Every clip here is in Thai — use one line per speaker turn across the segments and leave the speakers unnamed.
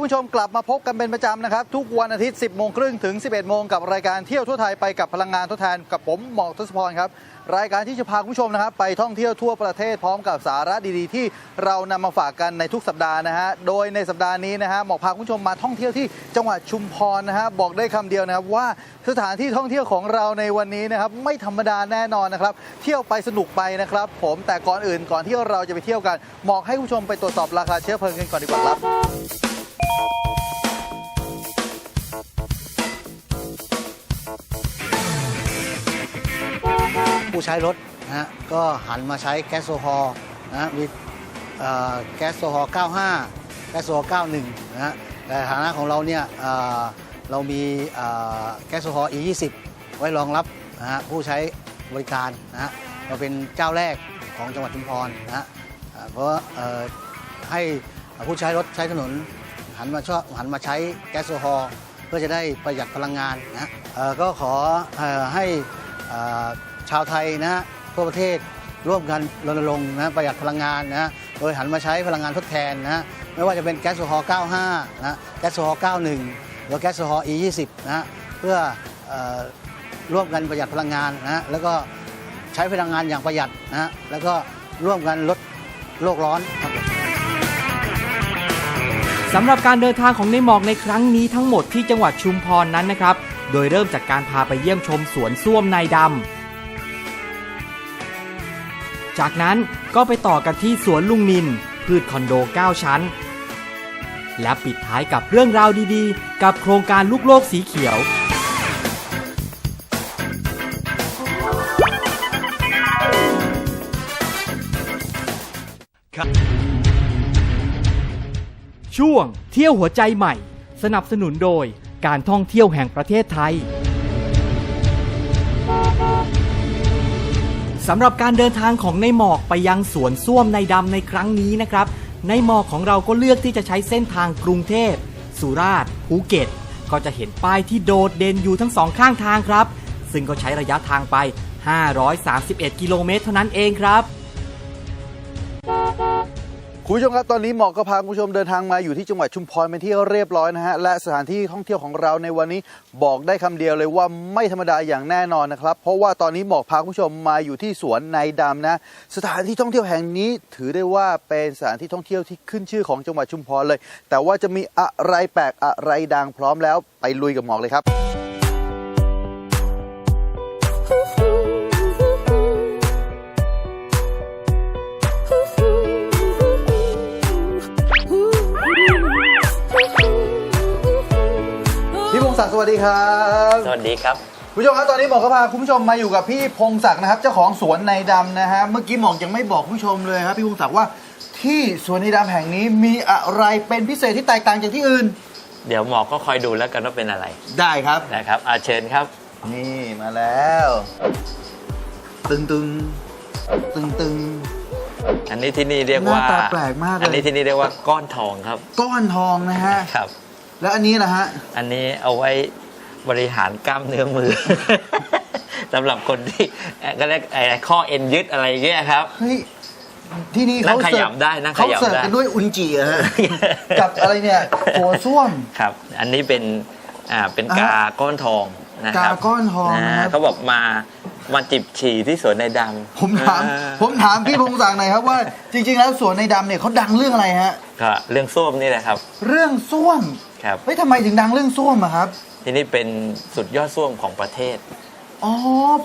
คุณผู้ชมกลับมาพบกันเป็นประจำนะครับ ทุกวันอาทิตย์ 10 โมงครึ่งถึง 11 โมงกับรายการเที่ยวทั่วไทยไปกับพลังงานทดแทนกับผมหมอกทศพรครับ รายการที่จะพาคุณผู้ชมนะครับ ไปท่องเที่ยวทั่วประเทศพร้อมกับสาระดีๆ ที่เรานำมาฝากกันในทุกสัปดาห์นะฮะโดยในสัปดาห์นี้นะฮะหมอกพาคุณผู้ชมมาท่องเที่ยวที่จังหวัดชุมพรนะฮะบอกได้คำเดียวนะครับว่าสถานที่ท่องเที่ยวของเราในวันนี้นะครับไม่ธรรมดาแน่นอนนะครับเที่ยวไปสนุกไปนะครับ ผมแต่ก่อนอื่นก่อนที่เราจะไปเที่ยวกันหมอกให้คุณผู้ชมไปตรวจสอบราคาเชื้อเพลิงกันก่อนดีกว่าครับ
ผู้ใช้รถนะฮะก็หันมาใช้แก๊สโซฮอล์นะฮะมีเอ่อแก๊สโซฮอล์95 แก๊สโซฮอล์91 นะฮะแต่ฐานะของเราเนี่ยเอ่อเรามีเอ่อแก๊สโซฮอล์ E20 ไว้รองรับนะฮะผู้ใช้บริการนะฮะเราเป็นเจ้าแรกของจังหวัดชุมพรนะฮะเอ่อเพราะว่าเอ่อให้ผู้ใช้รถใช้ถนน หันมาชอบหันมาใช้แก๊สโซฮอล์เพื่อจะได้ประหยัดพลังงานนะก็ขอให้ชาวไทยนะทั่วประเทศร่วมกันรณรงค์นะประหยัดพลังงานนะโดยหันมาใช้พลังงานทดแทนนะไม่ว่าจะเป็นแก๊สโซฮอล์95 นะแก๊สโซฮอล์91 หรือแก๊สโซฮอล์ E20 นะเพื่ออร่วมกันประหยัดพลังงานนะแล้วก็ใช้พลังงานอย่างประหยัดนะแล้วก็ร่วมกันลดโลกร้อนครับ
สำหรับการเดินทางของในหมอกในครั้งนี้ทั้งหมดที่จังหวัดชุมพรนั้นนะครับ โดยเริ่มจากการพาไปเยี่ยมชมสวนส้วมนายดำ จากนั้นก็ไปต่อกันที่สวนลุงนิน พืชคอนโด 9 ชั้น และปิดท้ายกับเรื่องราวดีๆ กับโครงการลูกโลกสีเขียว ช่วงเที่ยวหัวใจใหม่ สนับสนุนโดยการท่องเที่ยวแห่งประเทศไทยสำหรับการเดินทางของในหมอกไปยังสวนส้วมในดำในครั้งนี้นะครับ ในหมอกของเราก็เลือกที่จะใช้เส้นทางกรุงเทพ สุราษฎร์ภูเก็ต ก็จะเห็นป้ายที่โดดเด่นอยู่ทั้งสองข้างทางครับ ซึ่งก็ใช้ระยะทางไป 531 กิโลเมตรเท่านั้นเองครับ
คุณผู้ชมครับตอนนี้หมอกก็พาคุณผู้ชมเดินทางมาอยู่ที่จังหวัดชุมพรเป็นที่เรียบร้อยนะฮะและสถานที่ท่องเที่ยวของเราในวันนี้บอกได้คำเดียวเลยว่าไม่ธรรมดาอย่างแน่นอนนะครับ เพราะว่าตอนนี้หมอกพาคุณผู้ชมมาอยู่ที่สวนในดำนะ สถานที่ท่องเที่ยวแห่งนี้ถือได้ว่าเป็นสถานที่ท่องเที่ยวที่ขึ้นชื่อของจังหวัดชุมพรเลย แต่ว่าจะมีอะไรแปลกอะไรดังพร้อมแล้วไปลุยกับหมอกเลยครับ ศักดิ์สวัสดีครับ
สวัสดีครับ
คุณผู้ชมครับตอนนี้หมอกก็พาคุณผู้ชมมาอยู่กับพี่พงศักดิ์นะครับเจ้าของสวนในดำนะฮะเมื่อกี้หมอกยังไม่บอกคุณผู้ชมเลยครับพี่พงศักดิ์ว่าที่สวนในดำแห่งนี้มีอะไรเป็นพิเศษที่แตกต่างจากที่อื่น
เดี๋ยวหมอก็คอยดูแล้วกันว่าเป็นอะไร
ได้ครับ
นะครับอาเชิญครับ
นี่มาแล้ว ตึงตึงตึงตึง
อันนี้ที่นี่เรียกว่า
หน้าตาแปลกมากเลย
อันนี้ที่นี่เรียกว่าก้อนทองครับ
ก้อนทองนะฮะ
ครับ
แล้วอันนี้ล่ะฮะ
อันนี้เอาไว้บริหารกล้ามเนื้อมือ สำหรับคนที่เอ่อก็เรียกไอ้ข้อเอ็นยึดอะไรเงี้ยครับ
เฮ้ย ที่นี่
นั่
เขา
งข
เสิร์
ยั
ฟ
บได้นั่งข
เขา
ยับ
เสิร์ฟ
ได้
กันด้วยอุนจิอะฮะ กับอะไรเนี่ยโถส้วม
ครับ อันนี้เป็น อ่า เป็นกาก้อนทองนะครับ
กาก้อนทองนะครับ
เขาบอกมา มาจิบฉี่ที่สวนในดำ
ผมถาม
อ่
ผมถามพี่พงศักดิ์หน่อยครับว่า จริง ๆ แล้วสวนในดำเนี่ยเขาดังเรื่องอะไรฮะ
ก็เรื่องส้วมนี่แหละครับ
เรื่องส้วม
ครับ
เฮ้ยทำไมถึงดังเรื่องส้วมอะครับ
ที่นี่เป็นสุดยอดส้วมของประเทศ
อ๋อ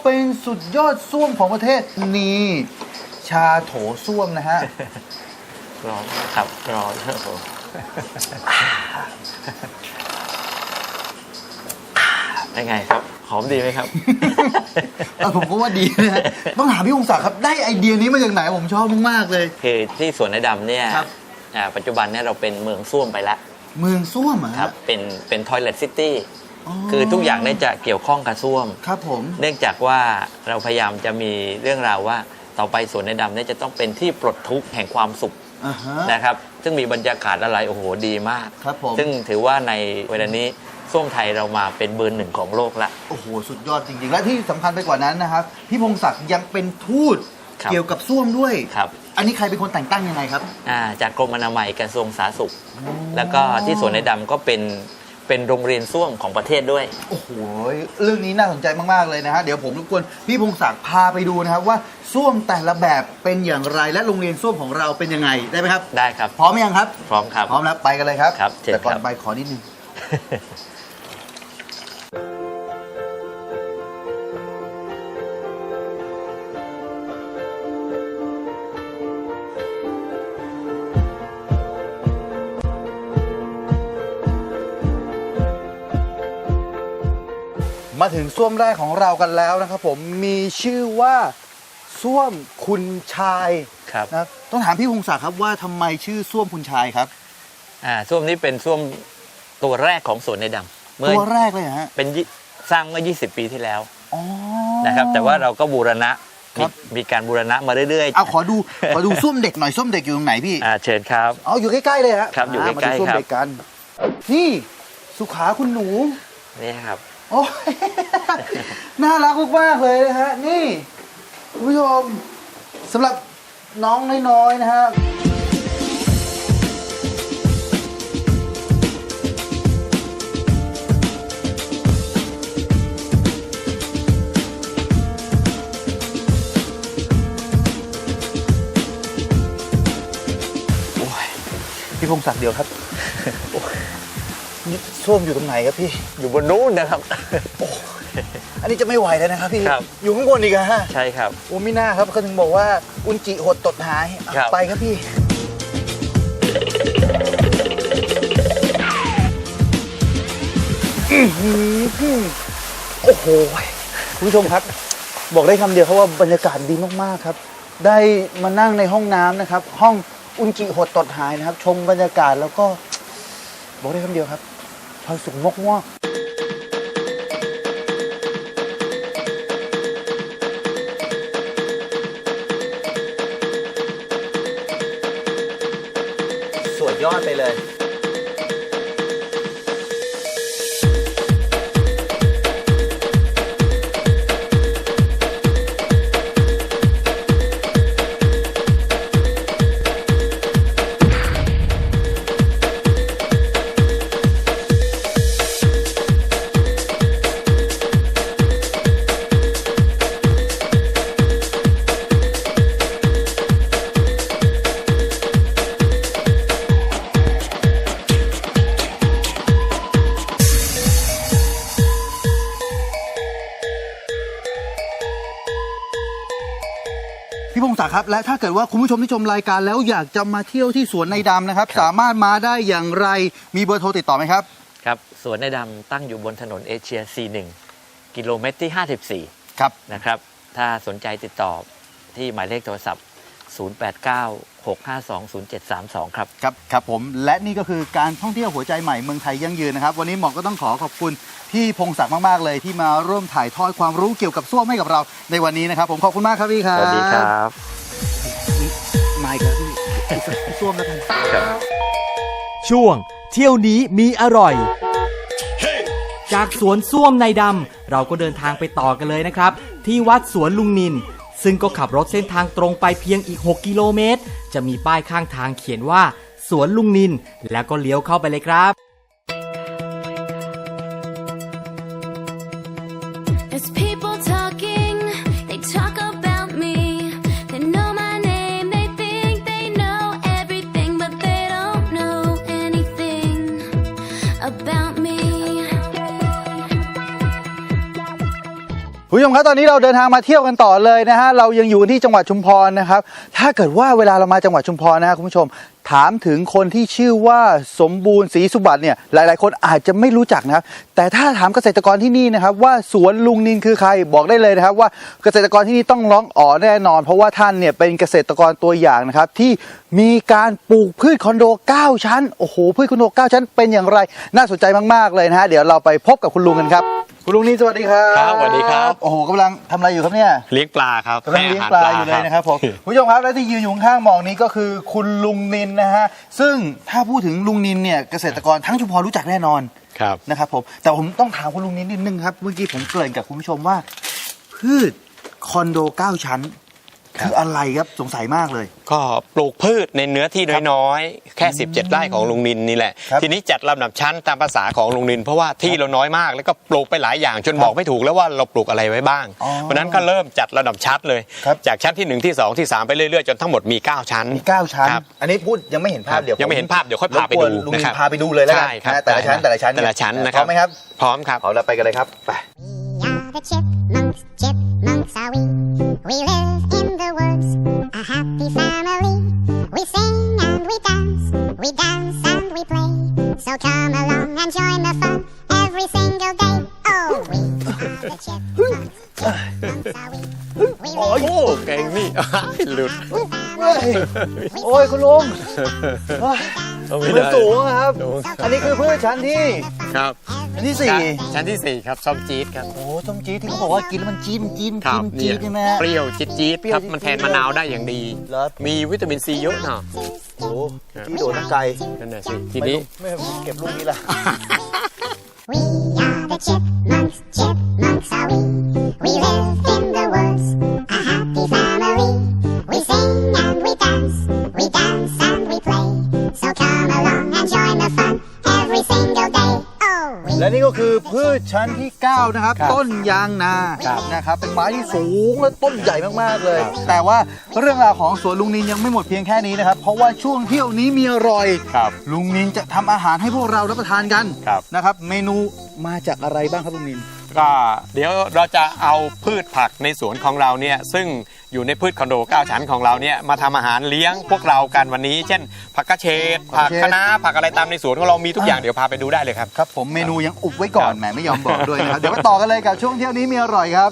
เป็นสุดยอดส้วมของประเทศนี่ชาโถส้วมนะฮะ
ร้อนครับร้อนครับผมเป็นไงครับ หอมดีไหมครับ
เออผมก็ว่าดีนะฮะต้องถามพี่พงศักดิ์ครับ ได้ไอเดียนี้มาจากไหนผมชอบมากๆเลย
คือที่สวนในดำเนี่ย
ครับ
อ่าปัจจุบันเนี่ยเราเป็นเมืองส้วมไปแล้ว
เมืองส้วมอะ
ครั
ฮะ
บเป็นเป็นทอยเล t ซิตี้คือทุกอย่างเนี่ยจะเกี่ยวข้องกับส้วม
ครับผม
เนื่องจากว่าเราพยายามจะมีเรื่องราวว่าต่อไปสวนในดำเนี่ยจะต้องเป็นที่ปลดทุกข์แห่งความสุข
อ่าฮะ
นะครับ ซึ่งมีบรรยากาศอะไรโอ้โหดีมาก
ครับผม
ซึ่งถือว่าในเวลานี้ส้วมไทยเรามาเป็นเบอร์หนึ่งของโลกละ
โอ้โห สุดยอดจริงๆ และที่สำคัญไปกว่านั้นนะครับ พี่พงศักดิ์ยังเป็นทูต
ครับ
เกี่ยวกับส้วมด้วย
ครับ
อันนี้ใครเป็นคนแต่งตั้งยังไงครับ
อ่าจากกรมอนามัยกระทรวงสาธารณสุข แล้วก็ที่สวนในดำก็เป็นเป็นโรงเรียนส้วมของประเทศด้วย
โอ้โห เรื่องนี้น่าสนใจมาก ๆ เลยนะฮะ เดี๋ยวผมรบกวนพี่พงศักดิ์พาไปดูนะครับว่าส้วมแต่ละแบบเป็นอย่างไรและโรงเรียนส้วมของเราเป็นยังไงได้ไหมครับ
ได้ครับ
พร้อมหรือยังครับ
พร้อมครับ
พร้อมแล้วไปกันเลยครับ
ครับเชิญ
แต่ก่อน
ครับ
ไปขอนิดนึง มาถึงส้วมแรกของเรากันแล้วนะครับ ผมมีชื่อว่าส้วมคุณชาย
ครับ
นะครับต้องถามพี่พงศักดิ์ครับว่าทำไมชื่อส้วมคุณชายครับ
อ่าส้วมนี้เป็นส้วมตัวแรกของสวนในดำเมื่อ
ตัวแรกเลยเหรอฮะ
เป็นยี่สร้างเมื่อ 20 ปีที่แล้ว
อ๋อ
นะครับ แต่ว่าเราก็บูรณะ
ครั
มี
บ
มีการบูรณะมาเรื่อย
เอาขอดูขอดูส้วมเด็กหน่อยส้วมเด็กอยู่ตรงไหนพี่
ๆอ่าเชิญครับ
เอาอยู่ใกล้ๆเลยฮะ
ครับอยู่าใกล้ๆ
มาดูส้วม
ครับ
เด็กกัน นี่สุขาคุณหนู
นี่ครับ
โอ้ยน่ารักมากๆเลยนะฮะ นี่คุณผู้ชมสำหรับน้องน้อยๆนะฮะโอ้ยพี่พงศักดิ์เดียวครับ ส้วมอยู่ตรงไหนครับพี่
อยู่บนนู้นนะครับ
อันนี้จะไม่ไหวแล้วนะครับพี่
ครับ
อยู่ข้างบนอีกอะฮะ
ใช่ครับ
โอ้ไม่น่าครับเขาถึงบอกว่าอุนจิหดตดหายอะ
ครับ
ไปครับพี่อื้อหือโอ้โหคุณผู้ชมครับ บอกได้คำเดียวครับว่าบรรยากาศดีมากๆครับ ได้มานั่งในห้องน้ำนะครับ ห้องอุนจิหดตดหายนะครับ ชมบรรยากาศแล้วก็ บอกได้คำเดียวครับ ความ ครับ และถ้าเกิดว่าคุณผู้ชมที่ชมรายการแล้วอยากจะมาเที่ยวที่สวนในดำนะครับ สามารถมาได้อย่างไรมีเบอร์โทรติดต่อไหมครับ
ครับสวนในดำตั้งอยู่บนถนนเอเชีย 41 กิโลเมตรที่ 54
ครับ
นะครับ ถ้าสนใจติดต่อที่หมายเลขโทรศัพท์ 0896520732 ครับ
ครับครับผมและนี่ก็คือการท่องเที่ยวหัวใจใหม่เมืองไทยยั่งยืนนะครับ วันนี้หมอก็ต้องขอขอบคุณพี่พงศักดิ์มาก ๆ เลยที่มาร่วมถ่ายทอดความรู้เกี่ยวกับส้วมให้กับเราในวันนี้นะครับ ผมขอบคุณมากครับพี่ครับ
สวัสดีครับ
มาอีกแล้วพี่อีกสักส้วมแล้วกัน
ช่วง เที่ยวนี้มีอร่อย จากสวนส้วมในดำเราก็เดินทางไปต่อกันเลยนะครับ ที่วัดสวนลุงนิน ซึ่งก็ขับรถเส้นทางตรงไปเพียงอีก 6 กิโลเมตร จะมีป้ายข้างทางเขียนว่า สวนลุงนิน แล้วก็เลี้ยวเข้าไปเลยครับ
ผู้ชมครับตอนนี้เราเดินทางมาเที่ยวกันต่อเลยนะฮะเรายังอยู่ที่จังหวัดชุมพรนะครับ ถ้าเกิดว่าเวลาเรามาจังหวัดชุมพรนะฮะคุณผู้ชม ถามถึงคนที่ชื่อว่าสมบูรณ์ศรีสุบัติเนี่ยหลาย ๆ คนอาจจะไม่รู้จักนะครับ แต่ถ้าถามเกษตรกรที่นี่นะครับ ว่าสวนลุงนินคือใครบอกได้เลยนะครับ ว่าเกษตรกรที่นี่ต้องร้องอ๋อแน่นอน เพราะว่าท่านเนี่ยเป็นเกษตรกรตัวอย่างนะครับที่มีการปลูกพืชคอนโด 9 ชั้นโอ้โหพืชคอนโด 9 ชั้นเป็นอย่างไร น่าสนใจมากๆเลยนะฮะเดี๋ยวเราไปพบกับคุณลุงกันครับ คุณลุงนินสวัสดีครับ
ครับสวัสดีครับ
โอ้โหกำลังทำอะไรอยู่ครับเนี่ย
เลี้ยงปลาครับ
กำลังเลี้ยงปลาอยู่เลยนะครับผมคุณผู้ชมครับและที่ยืนอยู่ข้างๆหมองนี้ก็คือคุณลุงนินนะฮะซึ่งถ้าพูดถึงลุงนินเนี่ยเกษตรกรทั้งชุมพรรู้จักแน่นอน
ครับ
นะครับผมแต่ผมต้องถามคุณลุงนินนิดนึงครับเมื่อกี้ผมเกริ่นกับคุณผู้ชมว่า พืชคอนโด 9 ชั้น คืออะไรครับสงสัยมากเลย
ก็ปลูกพืชในเนื้อที่น้อยๆ แค่ 17 ไร่ของลุงนินนี่แหละ
ครับ
ทีนี้จัดลำดับชั้นตามภาษาของลุงนิน เพราะว่าที่เราน้อยมาก แล้วก็ปลูกไปหลายอย่างจนบอกไม่ถูกแล้วว่าเราปลูกอะไรไว้บ้าง
อ๋อ
เพราะฉะนั้นก็เริ่มจัดระดับชั้นเลย
ครับ
จากชั้นที่ 1 ที่ 2 ที่ 3 ไปเรื่อยๆ จนทั้งหมดมี 9 ชั้น
มี9ชั้น
ครับ
อันนี้พูดยังไม่เห็นภาพเดี๋ยว
ยังไม่เห็นภาพเดี๋ยวค่อยพาไป
รบกวน
ดู
ลุงนิ
นะครับ
นพาไปดูเลยแล้วกัน
ใช่ครับ
นะแต่ละชั้นแต่ละชั้น
แต่ละชั้น
เย
นะครับ
พร้อมไหมครับ
พร้อมครับ
เอาเราไปกันเลยครับไป
We are the chipmunks, chipmunks are we. We live in the woods, a happy family. We sing and we dance, we dance and we play. So come along and join the fun every single day. Oh, we are the chipmunks, chipmunks are we. We
โอ้
live
เก่งนี่หลุด
เฮ้ยโอ้ยคุณลุงเฮ้ย
เอาไม่
มัน
ได้
สูงอะครับ
สูง
อันนี้คือพืชชั้นที่
ครับ
ชั้นที่สี่
ชั้นที่สี่ครับส้มจี๊ดครับ
โอ้ส้มจี๊ดที่เขาบอกว่ากินแล้วมันจี๊ดมันจี๊ด
ครั
กิ
บ
นจี๊ดใช่ไหมฮะ
เปรี้ยวจี๊ดจี๊ด
เปรี้ย
ควรับมันแทนมะนาวได้อย่างดี
เหรอ
มีวิตามินซีเยอะเนาะ
โอ้จี๊ดโดดทั้งไกล
นั่นน่ะสิทีนี้
ไม่ไม่เก็บลูกนี้ละ
We are the chipmunks, chipmunks
และนี่ก็คือพืชชั้นที่ 9 นะครับ
ครับ
ต้นยางนา
ครับ
นะครับ เป็นไม้ที่สูงและต้นใหญ่มากๆเลย แต่ว่าเรื่องราวของสวนลุงนินยังไม่หมดเพียงแค่นี้นะครับ เพราะว่าช่วงเที่ยวนี้มีอร่อย
ครับ
ลุงนินจะทำอาหารให้พวกเรารับประทานกัน
ครับ
นะครับ เมนูมาจากอะไรบ้างครับลุงนิน
ก็เดี๋ยวเราจะเอาพืชผักในสวนของเราเนี่ยซึ่ง อยู่ในพืชคอนโด9ชั้นของเราเนี่ยมาทำอาหารเลี้ยงพวกเรากันวันนี้ เช่น ผักกระเฉด
ผั
ผั
ก
ก
กระเฉด
คะน้าผักอะไรตามในสวนของเรามีทุกอย่างเดี๋ยวพาไปดูได้เลยครับ
ครับผมเมนูยังอุบไว้ก่อน
ครับ
แหมไม่ยอมบอกด้วยนะครับ เดี๋ยวมาต่อกันเลยกับช่วงเที่ยวนี้มีอร่อยครับ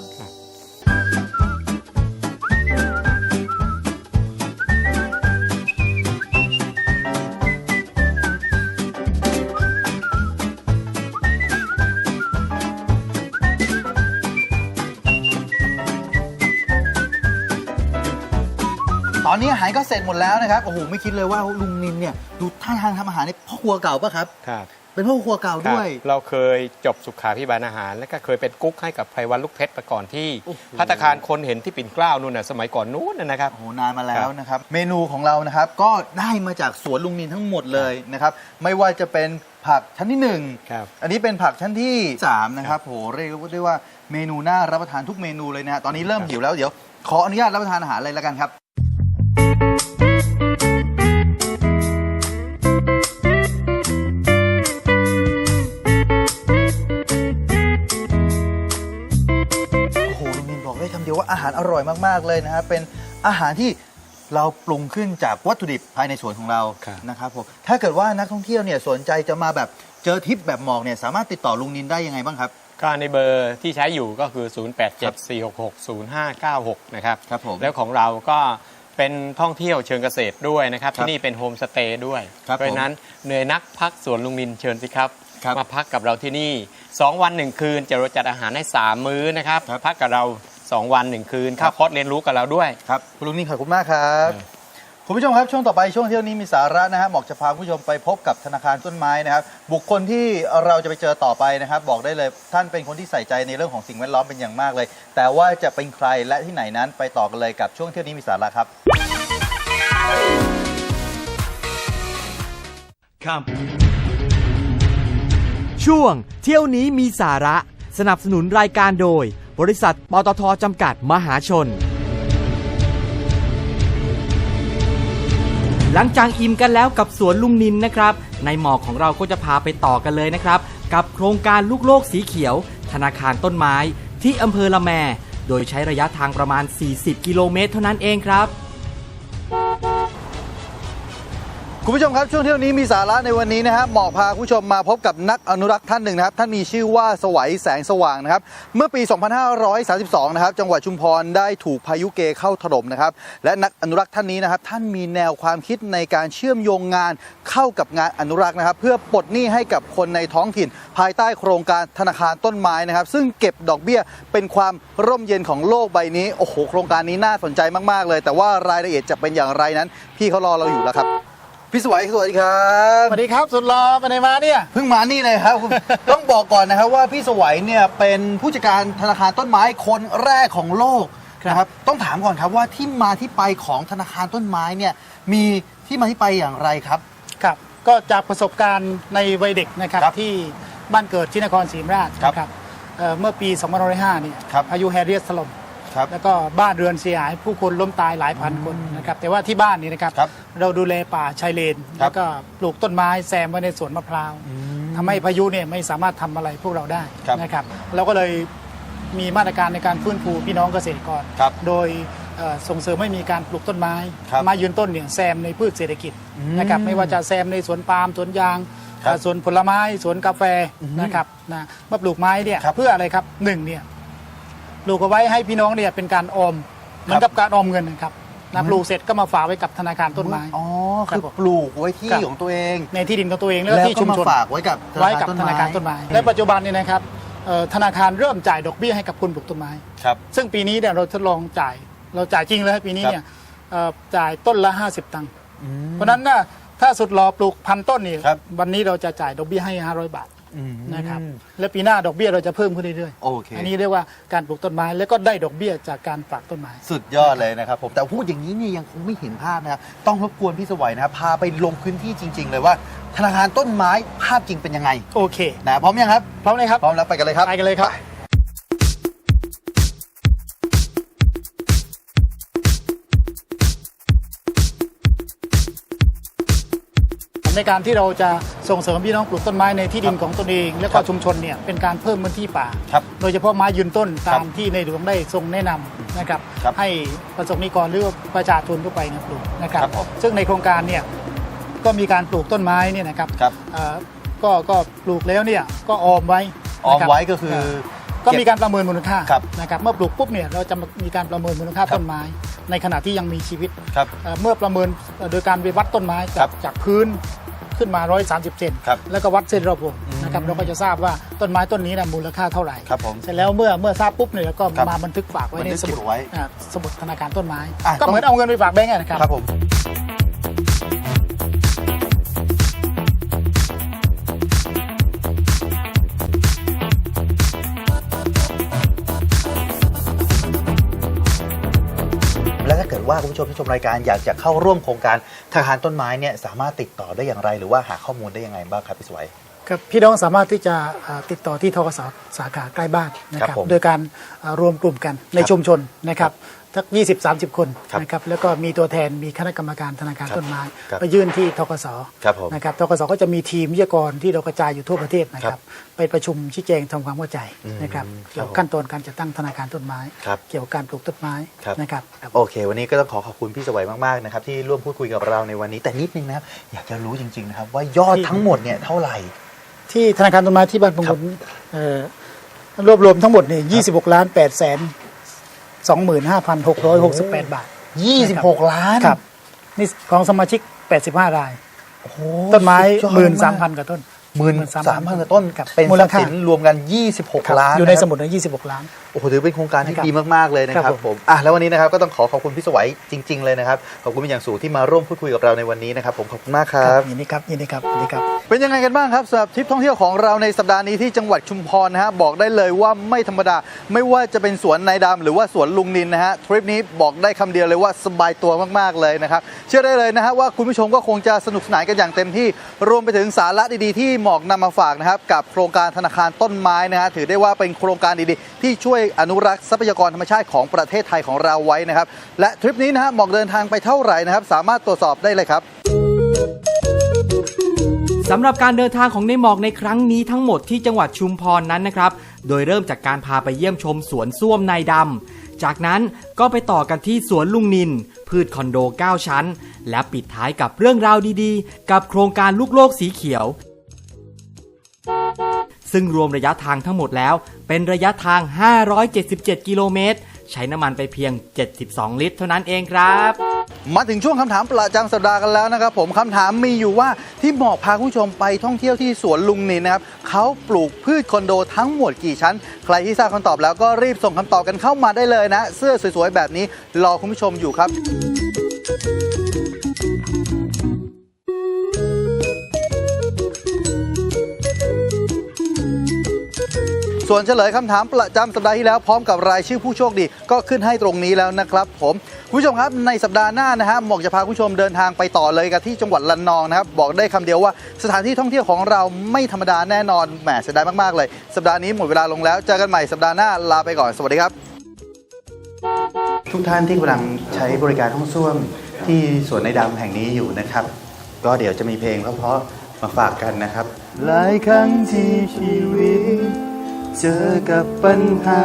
อนนี้อาหารก็เสร็จหมดแล้วนะครับโอ้โหไม่คิดเลยว่าลุงนินเนี่ยดูท่าทางทำอาหารในพ่อครัวเก่าปะครับ
ครับ
เป็นพ่อครัวเก่าด้วย
เราเคยจบสุขาพิบาลอาหาร และก็เคยเป็นกุ๊กให้กับไพวันลูกเพชรมาก่อนที่
โอ้โห
พัตตาคารคนเห็นที่ปิ่นเกล้านู่นน่ะสมัยก่อนนู้นน่ะนะครับ
โอ้โหนานมาแล้วนะครับ เมนูของเรานะครับก็ได้มาจากสวนลุงนินทั้งหมดเลยนะครับ ไม่ว่าจะเป็นผักชั้นที่หนึ่ง
ครับ
อันนี้เป็นผักชั้นที่สามนะครับโหเรียกได้ว่าเมนูน่ารับประทานทุกเมนูเลยนะฮะตอนนี้เริ่มหิวแล้วเดี๋ยวขออนุญาตรับประทานอาหารเลยแล้วกันครับ อกได้คำเดียวว่าอาหารอร่อยมากๆเลยนะครับเป็นอาหารที่เราปรุงขึ้นจากวัตถุดิบภายในสวนของเรา
ครับ
นะครับผมถ้าเกิดว่านักท่องเที่ยวเนี่ยสนใจจะมาแบบเจอทริปแบบหมอกเนี่ยสามารถติดต่อลุงนินได้ยังไงบ้างครับ
ก็ในเบอร์ที่ใช้อยู่ก็คือ 0874660596 นะครับ
ครับผม
แล้วของเราก็เป็นท่องเที่ยวเชิงเกษตรด้วยนะครับ
ครับ
ที่นี่เป็นโฮมสเตย์ด้วย
ครับ
เพราะฉะนั้นเหนื่อยนักพักสวนลุงนินเชิญสิครับ
ครับ
มาพักกับเราที่นี่ 2 วัน 1 คืนจะเราจัดอาหารให้ 3 มื้อนะครับ
ครับ
พักกับเรา 2 วัน 1 คืนเข้าคอร์สเรียนรู้กับเราด้วย
ครับคุณลุงนินขอบคุณมากครับ
เออ
คุณผู้ชมครับช่วงต่อไปช่วงเที่ยวนี้มีสาระนะฮะหมอกจะพาคุณผู้ชมไปพบกับธนาคารต้นไม้นะครับ บุคคลที่เราจะไปเจอต่อไปนะครับ บอกได้เลยท่านเป็นคนที่ใส่ใจในเรื่องของสิ่งแวดล้อมเป็นอย่างมากเลย แต่ว่าจะเป็นใครและที่ไหนนั้นไปต่อกันเลยกับช่วงเที่ยวนี้มีสาระครับ
ช่วงเที่ยวนี้มีสาระ สนับสนุนรายการโดย บริษัทปตทจำกัดมหาชน หลังจากอิ่มกันแล้วกับสวนลุงนินนะครับ ในหมอกของเราก็จะพาไปต่อกันเลยนะครับ กับโครงการลูกโลกสีเขียว ธนาคารต้นไม้ ที่อำเภอละแม โดยใช้ระยะทางประมาณ 40 กิโลเมตรเท่านั้นเองครับ
คุณผู้ชมครับช่วงเที่ยวนี้มีสาระในวันนี้นะฮะหมอกพาคุณผู้ชมมาพบกับนักอนุรักษ์ท่านหนึ่งนะครับท่านมีชื่อว่าสวัยแสงสว่างนะครับเมื่อปี 2532 นะครับจังหวัดชุมพรได้ถูกพายุเกเข้าถล่มนะครับและนักอนุรักษ์ท่านนี้นะครับท่านมีแนวความคิดในการเชื่อมโยงงานเข้ากับงานอนุรักษ์นะครับเพื่อปลดหนี้ให้กับคนในท้องถิ่น ภายใต้โครงการธนาคารต้นไม้นะครับซึ่งเก็บดอกเบี้ยเป็นความร่มเย็นของโลกใบนี้โอ้โหโครงการนี้น่าสนใจมากๆเลย แต่ว่ารายละเอียดจะเป็นอย่างไรนั้น พี่เขารอเราอยู่แล้วครับ พี่สวัยสวัสดีครับ
สวัสดีครับสุดรอไปไหนมาเนี่ย
เพิ่งมานี่เลยครับ ต้องบอกก่อนนะครับว่าพี่สวัยเนี่ยเป็นผู้จัดการธนาคารต้นไม้คนแรกของโลกนะครับต้องถามก่อนครับว่าที่มาที่ไปของธนาคารต้นไม้เนี่ยมีที่มาที่ไปอย่างไรครับ
ครับก็จากประสบการณ์ในวัยเด็กนะครับ
ครับ
ที่บ้านเกิดที่นครศรีธรรมราช
ครับ
นะครับเอ่อเมื่อปี 2505เนี่ย
ครับ
พายุแฮร์เรียสถล่ม
ครับ
แล้วก็บ้านเรือนเสียหายผู้คนล้มตายหลายพันคนนะครับแต่ว่าที่บ้านนี่นะครับ
ครับ
เราดูแลป่าชายเลน
ครับ
แล้วก็ปลูกต้นไม้แซมไว้ในสวนมะพร้าวทำให้พายุเนี่ยไม่สามารถทำอะไรพวกเราได้
ครับ
นะครับเราก็เลยมีมาตรการในการฟื้นฟูพี่น้องเกษตรกร
ครับ
โดยเอ่อส่งเสริมให้มีการปลูกต้นไม้
ครับ
ไม้ยืนต้นเนี่ยแซมในพืชเศรษฐกิจ
อืม
นะครับไม่ว่าจะแซมในสวนปาล์มสวนยาง
ครับ
เอ่อสวนผลไม้สวนกาแฟนะครับนะมาปลูกไม้เนี่ย
ครับ
เพื่ออะไรครับหนึ่งเนี่ยป ลูกเอาไว้ให้พี่น้องเนี่ยเป็นการออมเหมือนกับการออมเงินนะครับนะปลูกเสร็จก็มาฝากไว้กับธนาคารต้นไม้
อ๋อ
ครั
คื
บ
อ
ผม
ปลูกไว้ที่
ครับ
ของตัวเอง
ในที่ดินของตัวเองแล้ว
แล้ว
ที่
ก็
ชุม
มา
ชน
ฝากไว้กับ
ไว้กับธนาคารต้นไม้และปัจจุบันเนี่ยนะครับเอ่อธนาคารเริ่มจ่ายดอกเบี้ยให้กับคนปลูกต้นไม้
ครับ
ซึ่งปีนี้เนี่ยเราทดลองจ่าย เราจ่ายจริงเลยปีนี้เนี่ยเอ่อจ่ายต้นละ 50 ตังค์เพราะฉะนั้นน่ะถ้าสุดรอปลูกพันต้นนี่
ครับ
วันนี้เราจะจ่ายดอกเบี้ยให้ 500 บาท
อืม
นะครับและปีหน้าดอกเบี้ยเราจะเพิ่มขึ้นเรื่อย
โอเค
อันนี้เรียกว่าการปลูกต้นไม้แล้วก็ได้ดอกเบี้ยจากการฝากต้นไม้
สุดยอดเลยนะครับผมแต่พูดอย่างนี้เนี่ยยังคงไม่เห็นภาพนะครับต้องรบกวนพี่สวัยนะครับพาไปลงพื้นที่จริง ๆ เลยว่า ธนาคารต้นไม้ภาพจริงเป็นยังไง
โอเค
นะพร้อมยังครับ
พร้อมเลยครับ
พร้อมแล้วไปกันเลยครับ
ไปกันเลยครับ ในการที่เราจะส่งเสริมพี่น้องปลูกต้นไม้ในที่ดินของตนเอง และก็ชุมชนเนี่ยเป็นการเพิ่มพื้นที่ป่า
ครับ
โดยเฉพาะไม้ยืนต้น
ครั
ตา
บ
มที่ในหลวงได้ทรงแนะนำนะครับ
ครับ
ให้ประสบนิกรหรือว่าประชาชนทั่วไปเนี่ยปลูกนะครับ
ครับผม
ซึ่งในโครงการเนี่ยก็มีการปลูกต้นไม้เนี่ยนะครับ
ครับ
เอ่อก็ก็ปลูกแล้วเนี่ยก็ออมไว้
ออม
นะครับ
ไว้ก็คือ
ก็มีการประเมินมูลค่า
ครับ
นะครับเมื่อปลูกปุ๊บเนี่ยเราจะมีการประเมินมูลค่า
ครับ
ต้นไม้ ในขณะที่ยังมีชีวิต
ครับ
เอ่อเมื่อประเมินเอ่อโดยการไปวัดต้นไม้
ครั
จาก
บ
จากพื้น ขึ้นมา 130 เซน
ครับ
แล้วก็วัดเส้นรอบวงนะครับเราก็จะทราบว่าต้นไม้ต้นนี้นะมูลค่าเท่าไหร่
ครับผม
เสร็จแล้วเมื่อเมื่อทราบปุ๊บเนี่ยเราก็
ครับ
มาบันทึกฝากไว้
บัน
ใน
ทึก
สมุด
เก็บไว้
อ่าสมุดธนาคารต้นไม้
อะ
ก็เหมือน
ต้อง
เอาเงินไปฝากแบงก์อะนะครับ
ครับผม ชมที่ชมรายการอยากจะเข้าร่วมโครงการธนาคารต้นไม้เนี่ยสามารถติดต่อได้อย่างไร หรือว่าหาข้อมูลได้ยังไงบ้างครับพี่สวัย
ครับพี่น้องสามารถที่จะอ่าติดต่อที่ทกสสาขาใกล้บ้านนะค
ครั
รั
บบผม
โดยการอ่ารวมกลุ่มกันใน
ครับ
ชุมชนนะครับ ทัก20 30คน
ครับ
นะครับแล้วก็มีตัวแทนมีคณะกรรมการธนาคาร
ครับ
ต้นไม้
ครับ
ไปยื่นที่ทกส
ครับผม
นะครับทกสก็จะมีทีมวิทยากรที่เรากระจายอยู่ทั่วประเทศนะค
ครั
รั
บบ
ไปประชุมชี้แจงทำความเข้าใจ
อืม
นะครับ
ครับ
เกี่ยวกับขั้นตอนการจัดตั้งธนาคารต้นไม้
ครับ
เกี่ยวกับการปลูกต้นไม้
ครับ
นะครับครับ
โอเค วันนี้ก็ต้องขอขอบคุณพี่สวัยมากๆนะครับที่ร่วมพูดคุยกับเราในวันนี้แต่นิดนึงนะครับอยากจะรู้จริงๆนะครับว่ายอดทั้งหมดเนี่ยเท่าไหร่
ที่ธนาคารต้นไม้ที่บ้านพง
ครั
ขุ
บ
นเอ่อรวบรวมทั้งหมดเนี่ย26ล้าน8แสน 25,668 บาท
26 ล้าน
ครับ นี่ของสมาชิก 85 ราย
โอ้โห
ต้นไม้
สุดยอดาก
13,000กว่าต้น
หมื่นสามพันกว่าต้น
ครับ
เป็น
มู
มู
ล
ล
ค่า
ค่ารวมกัน 26 ล้าน
อยู่ในะ
ครับ
สมุดใน26 ล้าน
โอ้โหถือเป็นโครงการที่
นะครับ
ดีมากๆเลยนะค
ครั
รับบ
ผม
ผมอะแล้ววันนี้นะครับก็ต้องขอขอบคุณพี่สวัยจริง ๆ เลยนะครับขอบคุณเป็นอย่างสูงที่มาร่วมพูดคุยกับเราในวันนี้นะครับผมขอบคุณมากครับ
ยินดีครับยินดีครับยินดีครับ
เป็นยังไงกันบ้างครับสำหรับทริปท่องเที่ยวของเราในสัปดาห์นี้ที่จังหวัดชุมพรนะฮะบอกได้เลยว่าไม่ธรรมดา ไม่ว่าจะเป็นสวนนายดำหรือว่าสวนลุงนินนะฮะทริปนี้บอกได้คำเดียวเลยว่าสบายตัวมากๆเลยนะครับเชื่อได้เลยนะฮะว่าคุณผู้ชมก็คงจะสนุกสนานกันอย่างเต็มที่รวมไปถึงสาระดีๆที่หมอกนำมาฝากนะครับกับโครงการธนาคารต้นไม้นะฮะถือได้ว่าเป็นโครงการดีๆ ที่ช่วยอนุรักษ์ทรัพยากรธรรมชาติของประเทศไทยของเราไว้นะครับ และทริปนี้นะฮะหมอกเดินทางไปเท่าไหร่นะครับ สามารถตรวจสอบได้เลยครับ
สำหรับการเดินทางของในหมอกในครั้งนี้ทั้งหมดที่จังหวัดชุมพรนั้นนะครับ โดยเริ่มจากการพาไปเยี่ยมชมสวนส้วมนายดำ จากนั้นก็ไปต่อกันที่สวนลุงนิน พืชคอนโด 9 ชั้น และปิดท้ายกับเรื่องราวดีๆ กับโครงการลูกโลกสีเขียว ซึ่งรวมระยะทางทั้งหมดแล้ว เป็นระยะทาง 577 กิโลเมตร ใช้น้ำมันไปเพียง 72 ลิตร เท่านั้นเองครับ
มาถึงช่วงคำถามประจำสัปดาห์กันแล้วนะครับผมคำถามมีอยู่ว่าที่หมอกพาคุณผู้ชมไปท่องเที่ยวที่สวนลุงนินนะครับเขาปลูกพืชคอนโดทั้งหมดกี่ชั้น ใครที่ทราบคำตอบแล้วก็รีบส่งคำตอบกันเข้ามาได้เลยนะ เสื้อสวยๆแบบนี้รอคุณผู้ชมอยู่ครับ ส่วนเฉลยคำถามประจำสัปดาห์ที่แล้วพร้อมกับรายชื่อผู้โชคดี ก็ขึ้นให้ตรงนี้แล้วนะครับผมคุณผู้ชมครับในสัปดาห์หน้านะฮะหมอกจะพาคุณผู้ชมเดินทางไปต่อเลยกันที่จังหวัดระนองนะครับบอกได้คำเดียวว่าสถานที่ท่องเที่ยวของเราไม่ธรรมดาแน่นอนแหมเสียดายมากๆเลย สัปดาห์นี้หมดเวลาลงแล้วเจอกันใหม่สัปดาห์หน้าลาไปก่อนสวัสดีครับ ทุกท่านที่กำลังใช้บริการห้องส้วมที่สวนในดำแห่งนี้อยู่นะครับ ก็เดี๋ยวจะมีเพลงเพราะๆมาฝากกันนะครับ หลายครั้งที่ชีวิต เจอกับปัญหา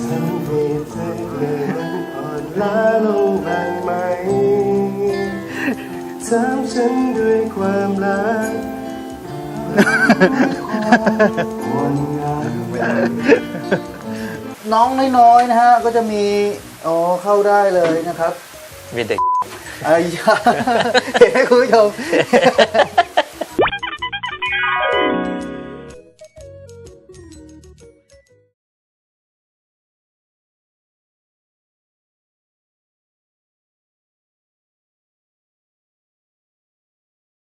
ฉันมีเธอเลยอ่อนล้าลงบ้างไหมถามฉันด้วยความรักน้องน้อยๆนะฮะ ก็จะมีอ๋อเข้าได้เลยนะครับ
มีเด็ก
ไอ้ยาเห็นไหมคุณผู้ชม